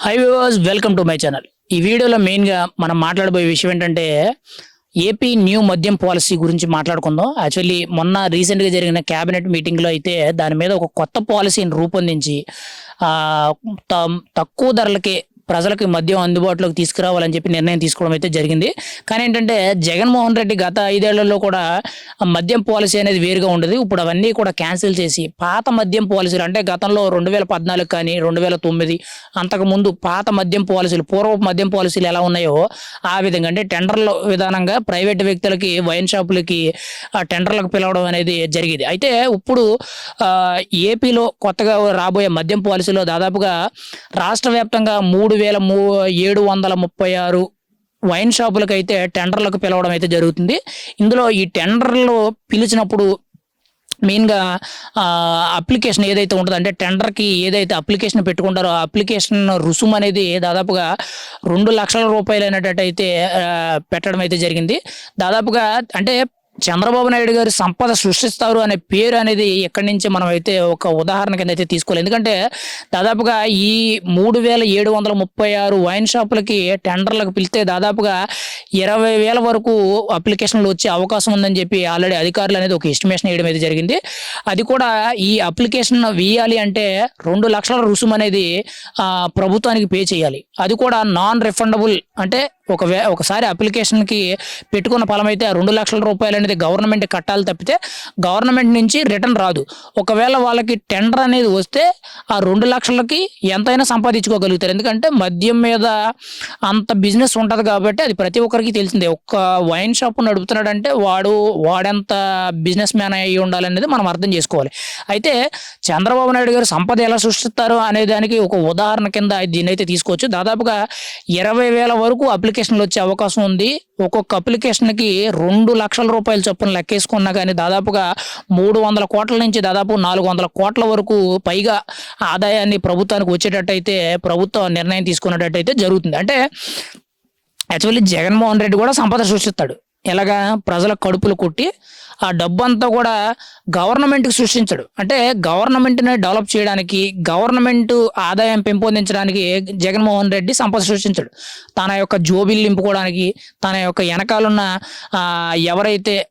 Hi viewers welcome to my channel ఈ వీడియోలో మెయిన్గా మనం మాట్లాడబోయే విషయం ఏంటంటే ఏపీ న్యూ మద్యం పాలసీ గురించి మాట్లాడుకుందాం. యాక్చువల్లీ మొన్న రీసెంట్గా జరిగిన క్యాబినెట్ మీటింగ్లో అయితే దాని మీద ఒక కొత్త పాలసీని రూపొందించి త- తక్కువ ధరలకే ప్రజలకు మద్యం అందుబాటులోకి తీసుకురావాలని చెప్పి నిర్ణయం తీసుకోవడం అయితే జరిగింది. కానీ ఏంటంటే జగన్మోహన్ రెడ్డి గత ఐదేళ్ళలో కూడా మద్యం పాలసీ అనేది వేరుగా ఉండదు. ఇప్పుడు అవన్నీ కూడా క్యాన్సిల్ చేసి పాత మద్యం పాలసీలు అంటే గతంలో రెండు వేల పద్నాలుగు కానీ రెండు వేల తొమ్మిది అంతకుముందు పాత మద్యం పాలసీలు పూర్వపు మద్యం పాలసీలు ఎలా ఉన్నాయో ఆ విధంగా అంటే టెండర్ల విధానంగా ప్రైవేట్ వ్యక్తులకి వైన్ షాపులకి ఆ టెండర్లకు పిలవడం అనేది జరిగేది. అయితే ఇప్పుడు ఏపీలో కొత్తగా రాబోయే మద్యం పాలసీలో దాదాపుగా రాష్ట్ర వ్యాప్తంగా మూడు వేల మూ ఏడు వందల ముప్పై ఆరు వైన్ షాపులకు అయితే టెండర్లకు పిలవడం అయితే జరుగుతుంది. ఇందులో ఈ టెండర్లు పిలిచినప్పుడు మెయిన్గా అప్లికేషన్ ఏదైతే ఉంటుందో అంటే టెండర్కి ఏదైతే అప్లికేషన్ పెట్టుకుంటారో ఆ అప్లికేషన్ రుసుము అనేది దాదాపుగా రెండు లక్షల రూపాయలు అయినట్టు అయితే పెట్టడం అయితే జరిగింది. దాదాపుగా అంటే చంద్రబాబు నాయుడు గారు సంపద సృష్టిస్తారు అనే పేరు అనేది ఎక్కడి నుంచి మనం అయితే ఒక ఉదాహరణ కింద అయితే తీసుకోవాలి. ఎందుకంటే దాదాపుగా ఈ మూడు వేల ఏడు వందల ముప్పై ఆరు వైన్ షాపులకి టెండర్లకు పిలిస్తే దాదాపుగా ఇరవై వేల వరకు అప్లికేషన్లు వచ్చే అవకాశం ఉందని చెప్పి ఆల్రెడీ అధికారులు అనేది ఒక ఎస్టిమేషన్ వేయడం అయితే జరిగింది. అది కూడా ఈ అప్లికేషన్ వేయాలి అంటే రెండు లక్షల రుసుము అనేది ప్రభుత్వానికి పే చేయాలి. అది కూడా నాన్ రిఫండబుల్ అంటే ఒక వే ఒకసారి అప్లికేషన్కి పెట్టుకున్న ఫలం అయితే ఆ రెండు లక్షల రూపాయలు అనేది గవర్నమెంట్ కట్టాలి తప్పితే గవర్నమెంట్ నుంచి రిటర్న్ రాదు. ఒకవేళ వాళ్ళకి టెండర్ అనేది వస్తే ఆ రెండు లక్షలకి ఎంతైనా సంపాదించుకోగలుగుతారు. ఎందుకంటే మద్యం మీద అంత బిజినెస్ ఉంటుంది కాబట్టి అది ప్రతి ఒక్కరికి తెలిసిందే. ఒక్క వైన్ షాప్ నడుపుతున్నాడంటే వాడు వాడెంత బిజినెస్ మ్యాన్ అయ్యి ఉండాలనేది మనం అర్థం చేసుకోవాలి. అయితే చంద్రబాబు నాయుడు గారు సంపద ఎలా సృష్టిస్తారు అనే దానికి ఒక ఉదాహరణ కింద దీన్ని అయితే తీసుకోవచ్చు. దాదాపుగా ఇరవై వేల వరకు అప్లికేషన్లు వచ్చే అవకాశం ఉంది. ఒక్కొక్క అప్లికేషన్కి రెండు లక్షల రూపాయల చొప్పున లెక్కేసుకున్నా కానీ దాదాపుగా మూడు వందల కోట్ల నుంచి దాదాపు నాలుగు వందల కోట్ల వరకు పైగా ఆదాయాన్ని ప్రభుత్వానికి వచ్చేటట్టయితే ప్రభుత్వం నిర్ణయం తీసుకునేటట్టయితే జరుగుతుంది. అంటే యాక్చువల్లీ జగన్మోహన్ రెడ్డి కూడా సంపద సృష్టిస్తాడు. ఎలాగా ప్రజల కడుపులు కొట్టి ఆ డబ్బు అంతా కూడా గవర్నమెంట్కి సృష్టించడు. అంటే గవర్నమెంట్ని డెవలప్ చేయడానికి గవర్నమెంట్ ఆదాయం పెంపొందించడానికి జగన్మోహన్ రెడ్డి సంపద సృష్టించడు. తన యొక్క జోబిల్ నింపుకోవడానికి తన యొక్క వెనకాలన్న ఎవరైతే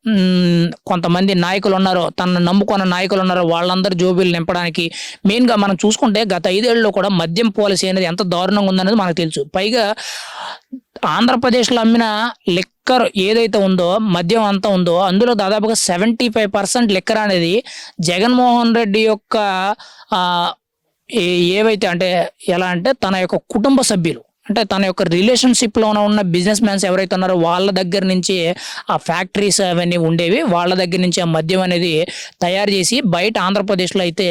కొంతమంది నాయకులు ఉన్నారో తనను నమ్ముకున్న నాయకులు ఉన్నారో వాళ్ళందరూ జోబీలు నింపడానికి మెయిన్గా మనం చూసుకుంటే గత ఐదేళ్ళలో కూడా మద్యం పాలసీ అనేది ఎంత దారుణంగా ఉందనేది మనకు తెలుసు. పైగా ఆంధ్రప్రదేశ్లో అమ్మిన లిక్కర్ ఏదైతే ఉందో మద్యం అంతా ఉందో అందులో దాదాపుగా సెవెంటీ ఫైవ్ పర్సెంట్ లిక్కర్ అనేది జగన్మోహన్ రెడ్డి యొక్క ఏవైతే అంటే ఎలా అంటే తన యొక్క కుటుంబ సభ్యులు. అంటే తన యొక్క రిలేషన్షిప్లో ఉన్న బిజినెస్ మ్యాన్స్ ఎవరైతే ఉన్నారో వాళ్ళ దగ్గర నుంచి ఆ ఫ్యాక్టరీస్ అవన్నీ ఉండేవి. వాళ్ళ దగ్గర నుంచి ఆ మద్యం అనేది తయారు చేసి బయట ఆంధ్రప్రదేశ్లో అయితే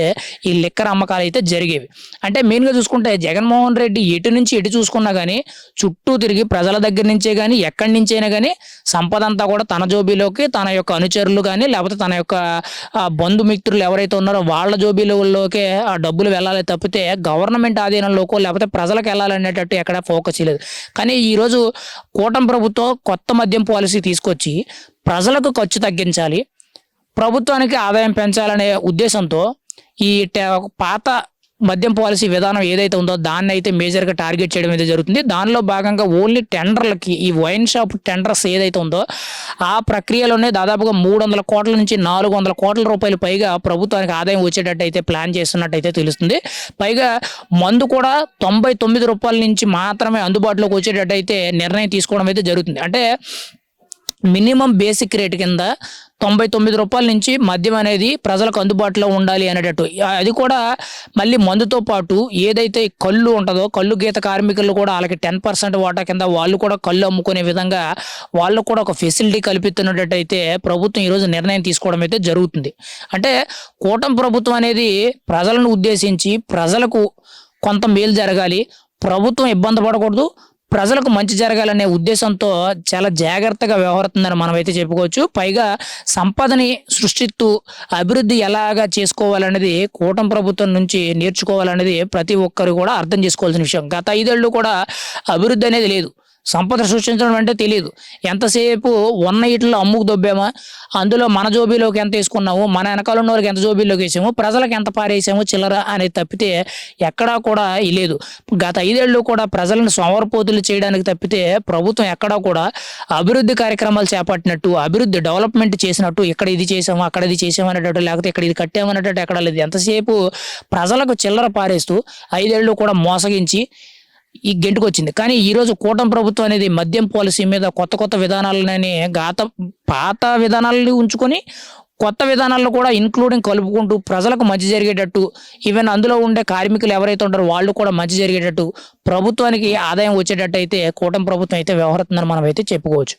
ఈ లిక్కర్ అమ్మకాలు అయితే జరిగేవి. అంటే మెయిన్గా చూసుకుంటే జగన్మోహన్ రెడ్డి ఎటు నుంచి ఎటు చూసుకున్నా కానీ చుట్టూ తిరిగి ప్రజల దగ్గర నుంచే కానీ ఎక్కడి నుంచైనా కానీ సంపద అంతా కూడా తన జోబీలోకి తన యొక్క అనుచరులు కానీ లేకపోతే తన యొక్క బంధుమిత్రులు ఎవరైతే ఉన్నారో వాళ్ళ జోబీలలోకే ఆ డబ్బులు వెళ్ళాలి తప్పితే గవర్నమెంట్ ఆధీనంలోకో లేకపోతే ప్రజలకు వెళ్ళాలనేటట్టు ఎక్కడ ఫోకస్ చేయలేదు. కానీ ఈరోజు కూటమి ప్రభుత్వం కొత్త మద్యం పాలసీ తీసుకొచ్చి ప్రజలకు ఖర్చు తగ్గించాలి. ప్రభుత్వానికి ఆదాయం పెంచాలనే ఉద్దేశంతో ఈ ట- పాత మద్యం పాలసీ విధానం ఏదైతే ఉందో దాన్ని అయితే మేజర్గా టార్గెట్ చేయడం అయితే జరుగుతుంది. దానిలో భాగంగా ఓన్లీ టెండర్లకి ఈ వైన్ షాప్ టెండర్స్ ఏదైతే ఉందో ఆ ప్రక్రియలోనే దాదాపుగా మూడు వందల కోట్ల నుంచి నాలుగు వందల కోట్ల రూపాయలు పైగా ప్రభుత్వానికి ఆదాయం వచ్చేటట్టు అయితే ప్లాన్ చేస్తున్నట్టయితే తెలుస్తుంది. పైగా మందు కూడా తొంభై తొమ్మిది రూపాయల నుంచి మాత్రమే అందుబాటులోకి వచ్చేటట్టు అయితే నిర్ణయం తీసుకోవడం అయితే జరుగుతుంది. అంటే మినిమం బేసిక్ రేట్ కింద తొంభై తొమ్మిది రూపాయల నుంచి మద్యం అనేది ప్రజలకు అందుబాటులో ఉండాలి అనేటట్టు. అది కూడా మళ్ళీ మందుతో పాటు ఏదైతే కళ్ళు ఉంటుందో కళ్ళు గీత కార్మికులు కూడా వాళ్ళకి టెన్ పర్సెంట్ వాటా కింద వాళ్ళు కూడా కళ్ళు అమ్ముకునే విధంగా వాళ్ళు కూడా ఒక ఫెసిలిటీ కల్పిస్తున్నట్టయితే ప్రభుత్వం ఈరోజు నిర్ణయం తీసుకోవడం అయితే జరుగుతుంది. అంటే కూటమి ప్రభుత్వం అనేది ప్రజలను ఉద్దేశించి ప్రజలకు కొంత మేలు జరగాలి. ప్రభుత్వం ఇబ్బంది పడకూడదు. ప్రజలకు మంచి జరగాలనే ఉద్దేశంతో చాలా జాగ్రత్తగా వ్యవహరిస్తుందని మనం అయితే చెప్పుకోవచ్చు. పైగా సంపదని సృష్టిస్తూ అభివృద్ధి ఎలాగా చేసుకోవాలనేది కూటమి ప్రభుత్వం నుంచి నేర్చుకోవాలనేది ప్రతి ఒక్కరు కూడా అర్థం చేసుకోవాల్సిన విషయం. గత ఐదేళ్ళు కూడా అభివృద్ధి అనేది లేదు. సంపద సృష్టించడం అంటే తెలియదు ఎంతసేపు ఉన్న ఇట్లో అమ్ముకు దొబ్బామా అందులో మన జోబీలోకి ఎంత వేసుకున్నాము మన వెనకాల ఉన్న వాళ్ళకి ఎంత జోబీలోకి వేసాము ప్రజలకు ఎంత పారేసాము చిల్లర అనేది తప్పితే ఎక్కడా కూడా లేదు. గత ఐదేళ్ళు కూడా ప్రజలను సోమరపోతులు చేయడానికి తప్పితే ప్రభుత్వం ఎక్కడా కూడా అభివృద్ధి కార్యక్రమాలు చేపట్టినట్టు అభివృద్ధి డెవలప్మెంట్ చేసినట్టు ఇక్కడ ఇది చేసాము అక్కడ ఇది చేసాము అనేటట్టు లేకపోతే ఇక్కడ ఇది కట్టామనేటట్టు ఎక్కడ లేదు. ఎంతసేపు ప్రజలకు చిల్లర పారేస్తూ ఐదేళ్ళు కూడా మోసగించి ఈ గెంటుకు వచ్చింది కానీ ఈ రోజు కూటమి ప్రభుత్వం అనేది మద్యం పాలసీ మీద కొత్త కొత్త విధానాలని గాత పాత విధానాలని ఉంచుకొని కొత్త విధానాలను కూడా ఇన్క్లూడింగ్ కలుపుకుంటూ ప్రజలకు మంచి జరిగేటట్టు ఈవెన్ అందులో ఉండే కార్మికులు ఎవరైతే ఉంటారో వాళ్ళు కూడా మంచి జరిగేటట్టు ప్రభుత్వానికి ఆదాయం వచ్చేటట్టు అయితే కూటమి ప్రభుత్వం అయితే వ్యవహరిస్తుందని మనం అయితే చెప్పుకోవచ్చు.